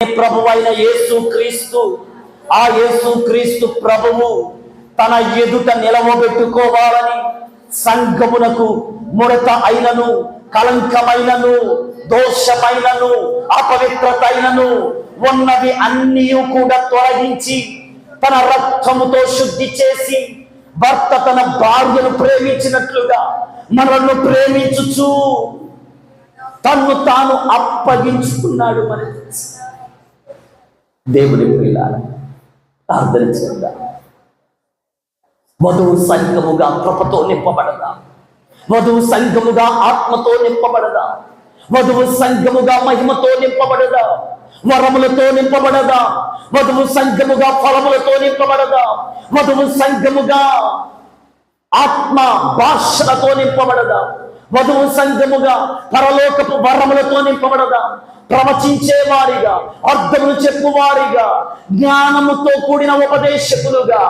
ప్రభు అయిన యేసు క్రీస్తు ఆ యేసు క్రీస్తు ప్రభువు తన ఎదుట నిలవబెట్టుకోవాలని సంఘమునకు ముడత అయినను కలంకమైనను దోషమైనను అపవిత్రత అయినను ఉన్నవి అన్నీ కూడా తొలగించి తన రక్తముతో శుద్ధి చేసి భర్త తన భార్యను ప్రేమించినట్లుగా మనల్ని ప్రేమించుచు తన్ను తాను అప్పగించుకున్నాడు మనకి దేవుని ప్రియులార ప్రార్థన చేద్దాం వధువు సంఘముగా కృపతో నింపబడదా. వధువు సంఘముగా ఆత్మతో నింపబడదా. వధువు సంఘముగా మహిమతో నింపబడదా. వరములతో నింపబడదా. వధువు సంఘముగా ఫలములతో నింపబడదా. వధువు సంఘముగా ఆత్మ భాషలతో నింపబడదా. వధువు సంఘముగా పరలోకపు వరములతో నింపబడదా. ప్రవచించే వారిగా అర్థములు చెప్పువారిగా జ్ఞానముతో కూడిన ఉపదేశకులుగా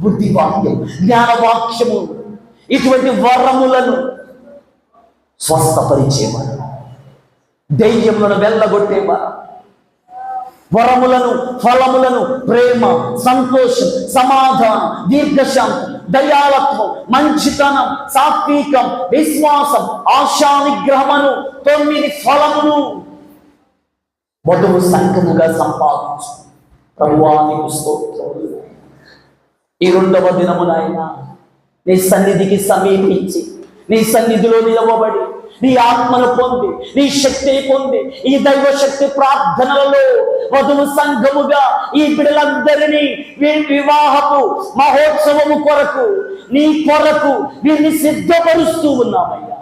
బుద్ధివాక్యం జ్ఞానవాక్యము ఇటువంటి వరములను స్వస్థపరిచేవారు. దెయ్యములను వెళ్ళగొట్టేవారు వరములను ఫలములను ప్రేమ సంతోషం సమాధానం దీర్ఘశాంతం దయాలత్వం మంచితనం సాత్వికం విశ్వాసం ఆశా నిగ్రహమును తొమ్మిది ఫలములు వధువు సంఘముగా సంపాదించు. ప్రభువానికి స్తోత్రములు. ఈ రెండవ దినమునైన నీ సన్నిధికి సమీపించి నీ సన్నిధిలో నిలవబడి నీ ఆత్మను పొంది నీ శక్తిని పొంది ఈ దైవ శక్తి ప్రార్థనలలో వధువు సంఘముగా ఈ బిడ్డలందరినీ వీ- వివాహపు మహోత్సవము కొరకు నీ కొరకు వీరిని సిద్ధపరుస్తూ ఉన్నామయ్యా.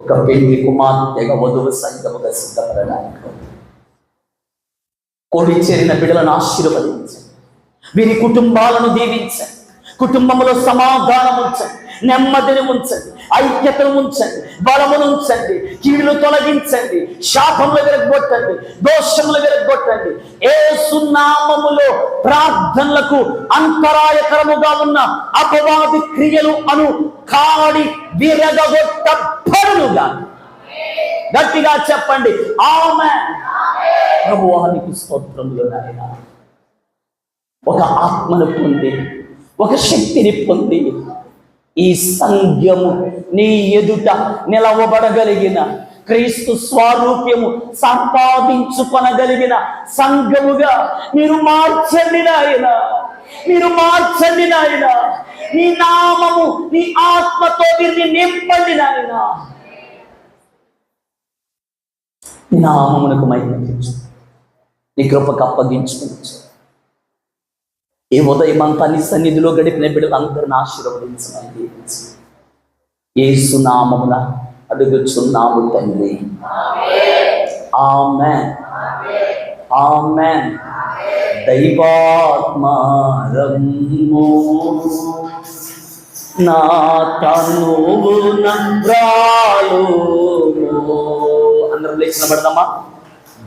ఒక పెళ్ళి కుమార్తెగా వధువు సంఘముగా సిద్ధపడడానికి కోడి చేరిన బిడలను ఆశీర్వదించండి వీరి కుటుంబాలను దీవించండి కుటుంబంలో సమాధానం ఉంచండి నెమ్మదిని ఉంచండి ఐక్యతను ఉంచండి బలమును ఉంచండి కీడులు తొలగించండి శాపములు విరగొట్టండి. దోషములు విరగొట్టండి. ఏ సున్నామములో ప్రార్థనలకు అంతరాయకరముగా ఉన్న అపవాది క్రియలు అను కాడి విరగొట్టబడునుగా గట్టిగా చెప్పండి. ఆమె ప్రభువానికి స్తోత్రములు నాయన. ఒక ఆత్మను పొంది ఒక శక్తిని పొంది ఈ సంఘము నీ ఎదుట నిలవబడగలిగిన క్రీస్తు స్వారూప్యము సంపాదించుకొనగలిగిన సంఘముగా మీరు మార్చండి నాయన. మీరు మార్చండి నాయన. నీ నామము నీ ఆత్మతో వీరిని నింపండి నాయన. నామమునకు మహిమ తెచ్చు. నీ కృపకు అప్పగించుకోవచ్చు ఈ ఉదయమంతా నీ సన్నిధిలో గడిపిన బిడ్డలందరిని ఆశీర్వదించమని దీవించు. యేసు నామమున అడుగుచున్నాము తండ్రి. ఆమెన్. ఆమెన్. దైవాత్మారము. నా తనువు నంద్రాలు అందరం లేచిన పడదామా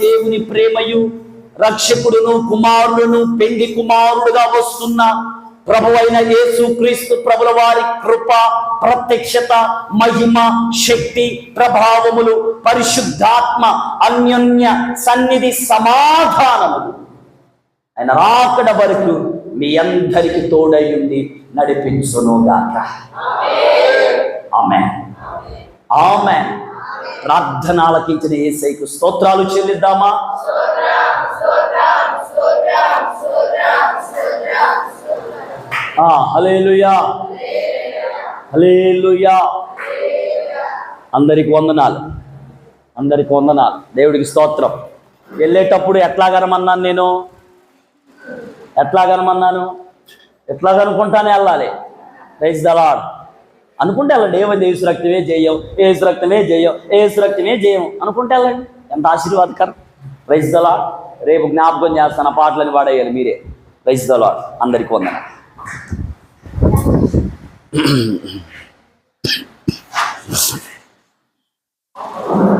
దేవుని ప్రేమయు రక్షకుడును కుమారుడును పెండి కుమారుడుగా వస్తున్న ప్రభువైన యేసు క్రీస్తు ప్రభుల వారి కృప ప్రత్యక్షత మహిమ శక్తి ప్రభావములు పరిశుద్ధాత్మ అన్యోన్య సన్నిధి సమాధానములు. ఆయన రాకడ వరకు మీ అందరికి తోడై ఉండి నడిపించునుగాక. ఆమె ఆమె ప్రార్థన ఆలకించిన ఏసైకు స్తోత్రాలు చెల్లిద్దామా? హలేలుయా హలేలుయా అందరికి వందనాలు. అందరికి వందనాలు. దేవుడికి స్తోత్రం. వెళ్ళేటప్పుడు ఎట్లా గనమన్నాను నేను? ఎట్లా గనమన్నాను ఎట్లా కనుక్కుంటానే వెళ్ళాలి? రైస్ దలాడ్ అనుకుంటే వెళ్ళండి. ఏమైంది? ఏసు రక్తమే జయం. ఏసు రక్తమే జయం. ఏసు రక్తమే జయం. అనుకుంటే వెళ్ళండి. ఎంత ఆశీర్వాదకరం. రైస్ రేపు జ్ఞాపకం చేస్తాను. పాటలని పాడేయాలి మీరే. రైస్ దలాడ్ అందరికి వందన